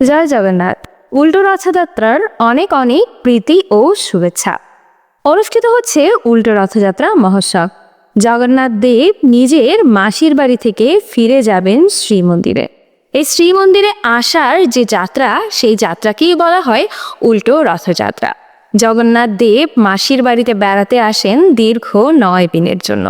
জয় জগন্নাথ। উল্টো রথযাত্রার অনেক অনেক প্রীতি ও শুভেচ্ছা। অনুষ্ঠিত হচ্ছে উল্টো রথযাত্রা মহোৎসব। জগন্নাথ দেব নিজের মাসির বাড়ি থেকে ফিরে যাবেন শ্রীমন্দিরে। এই শ্রীমন্দিরে আসার যে যাত্রা, সেই যাত্রাকেই বলা হয় উল্টো রথযাত্রা। জগন্নাথ দেব মাসির বাড়িতে বেড়াতে আসেন দীর্ঘ নয় দিনের জন্য।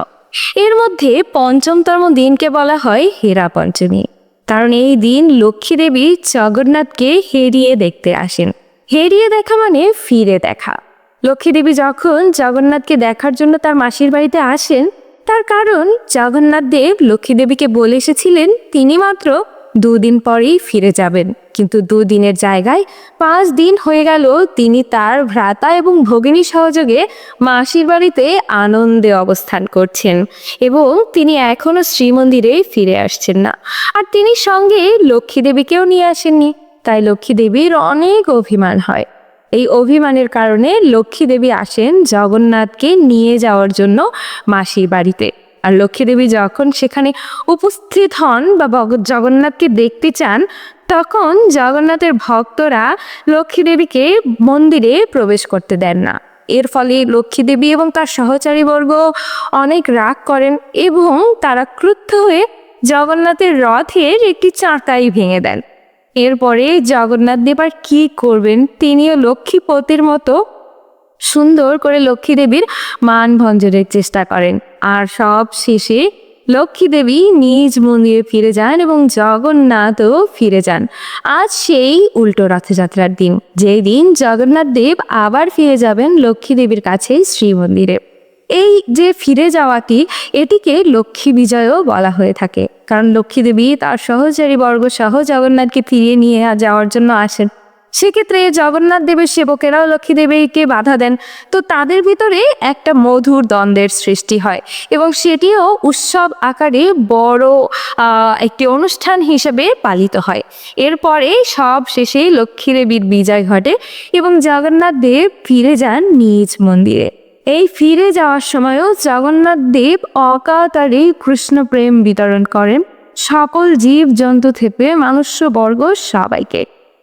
এর মধ্যে পঞ্চমতম দিনকে বলা হয় হেরা পঞ্চমী। কারণ এই দিন লক্ষ্মী দেবী জগন্নাথকে হেরিয়ে দেখতে আসেন। হেরিয়ে দেখা মানে ফিরে দেখা। লক্ষ্মী দেবী যখন জগন্নাথকে দেখার জন্য তার মাসির বাড়িতে আসেন, তার কারণ জগন্নাথ দেব লক্ষ্মী দেবীকে বলে এসেছিলেন, তিনি মাত্র দুদিন পরেই ফিরে যাবেন। কিন্তু দুদিনের জায়গায় পাঁচ দিন হয়ে গেল তিনি তার ভ্রাতা এবং ভগিনী সহযোগে মাসির বাড়িতে আনন্দে অবস্থান করছেন এবং তিনি এখনও শ্রীমন্দিরে ফিরে আসছেন না। আর তিনি সঙ্গে লক্ষ্মী দেবীকেও নিয়ে আসেননি। তাই লক্ষ্মী দেবীর অনেক অভিমান হয়। এই অভিমানের কারণে লক্ষ্মী দেবী আসেন জগন্নাথকে নিয়ে যাওয়ার জন্য মাসির বাড়িতে। আর লক্ষ্মী দেবী যখন সেখানে উপস্থিত হন বা জগন্নাথকে দেখতে চান, তখন জগন্নাথের ভক্তরা লক্ষ্মী দেবীকে মন্দিরে প্রবেশ করতে দেন না। এর ফলে লক্ষ্মী দেবী এবং তার সহচারীবর্গ অনেক রাগ করেন এবং তারা ক্রুদ্ধ হয়ে জগন্নাথের রথের একটি চাঁকাই ভেঙে দেন। এরপরে জগন্নাথ দেব আর কি করবেন? তিনিও লক্ষ্মীপতির মতো সুন্দর করে লক্ষ্মী দেবীর মান ভঞ্জনের চেষ্টা করেন। আর সব শেষে লক্ষ্মী দেবী নিজ মন্দিরে ফিরে যান এবং জগন্নাথও ফিরে যান। আজ সেই উল্টো রথযাত্রার দিন। যেই দিন জগন্নাথ দেব আবার ফিরে যাবেন লক্ষ্মী দেবীর কাছে শ্রীমন্দিরে। এই যে ফিরে যাওয়াটি, এটিকে লক্ষ্মী বিজয়ও বলা হয়ে থাকে। কারণ লক্ষ্মী দেবী তার সহচারী বর্গ সহ জগন্নাথকে ফিরিয়ে নিয়ে যাওয়ার জন্য আসেন। সেক্ষেত্রে জগন্নাথ দেবের সেবকেরাও লক্ষ্মী দেবীকে বাধা দেন। তো তাদের ভিতরে একটা মধুর দ্বন্দ্বের সৃষ্টি হয় এবং সেটিও উৎসব আকারে বড় একটি অনুষ্ঠান হিসেবে পালিত হয়। এরপরে সব শেষে লক্ষ্মী দেবীর বিজয় ঘটে এবং জগন্নাথ দেব ফিরে যান নিজ মন্দিরে। এই ফিরে যাওয়ার সময়ও জগন্নাথ দেব অকাতারে কৃষ্ণ প্রেম বিতরণ করেন। সকল জীব জন্তু থেকে মানুষ্যবর্গ সবাইকে।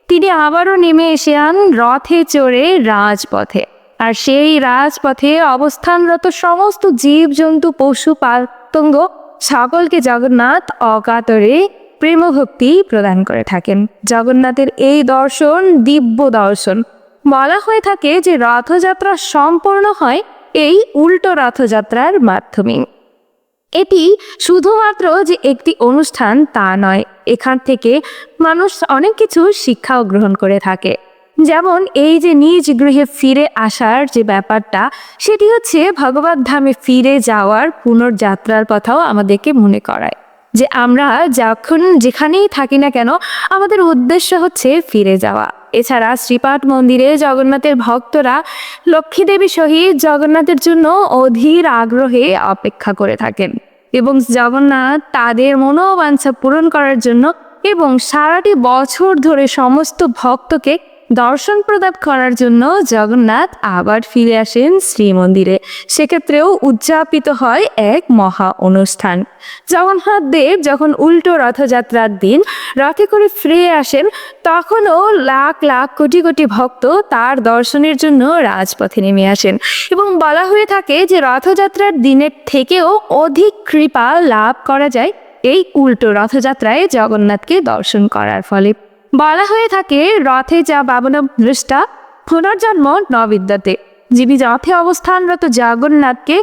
তিনি আবারও নেমে এসে আন রথে চড়ে রাজপথে। আর সেই রাজপথে অবস্থানরত সমস্ত জীব জন্তু পশু পাতঙ্গ সকলকে জগন্নাথ অকাতরে প্রেমভক্তি প্রদান করে থাকেন। জগন্নাথের এই দর্শন দিব্য দর্শন। বলা হয়ে থাকে যে রথযাত্রা সম্পূর্ণ হয় এই উল্টো রথযাত্রার মাধ্যমে এটি শুধুমাত্র যে একটি অনুষ্ঠান তা নয়, এখান থেকে মানুষ অনেক কিছু শিক্ষাও গ্রহণ করে থাকে। যেমন এই যে নিজ গৃহে ফিরে আসার যে ব্যাপারটা, সেটি হচ্ছে ভগবত ধামে ফিরে যাওয়ার পুনর্যাত্রার কথাও আমাদেরকে মনে করায়। যে আমরা যখন যেখানেই থাকি না কেন, আমাদের উদ্দেশ্য হচ্ছে ফিরে যাওয়া। এছাড়া শ্রীপাঠ মন্দিরে জগন্নাথের ভক্তরা লক্ষ্মী দেবী সহিত জগন্নাথের জন্য অধীর আগ্রহে অপেক্ষা করে থাকেন এবং জগন্নাথ তাদের মনোবাঞ্ছা পূরণ করার জন্য এবং সারাটি বছর ধরে সমস্ত ভক্তকে দর্শন প্রদান করার জন্য জগন্নাথ আবার ফিরে আসেন শ্রীমন্দিরে। সেক্ষেত্রেও উদযাপিত হয় এক মহা অনুষ্ঠান। জগন্নাথ দেব যখন উল্টো রথযাত্রার দিন রথে করে ফিরে আসেন, তখনও লাখ লাখ কোটি কোটি ভক্ত তার দর্শনের জন্য রাজপথে নেমে আসেন এবং বলা হয়ে থাকে যে রথযাত্রার দিনের থেকেও অধিক কৃপা লাভ করা যায় এই উল্টো রথযাত্রায় জগন্নাথকে দর্শন করার ফলে। বলা হয়ে থাকে রথে যা বাবন দৃষ্টা পুনর্জন্ম নবিদ্যাতে যিনি রথে অবস্থানরত জগন্নাথকে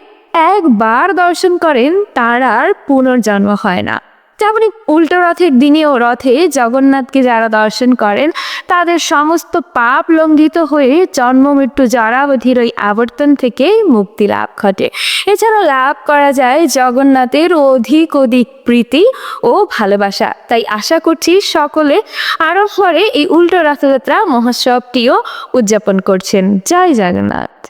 একবার দর্শন করেন, তার আর পুনর্জন্ম হয় না। তেমনি উল্টো রথের দিনেও রথে জগন্নাথকে যারা দর্শন করেন, তাদের সমস্ত পাপ লঙ্ঘিত হয়ে জন্ম, মৃত্যু, জরাবধির ওই আবর্তন থেকে মুক্তি লাভ ঘটে। এছাড়া লাভ করা যায় জগন্নাথের অধিক অধিক প্রীতি ও ভালোবাসা। তাই আশা করছি সকলে আরও পরে এই উল্টো রথযাত্রা মহোৎসবটিও উদযাপন করছেন। জয় জগন্নাথ।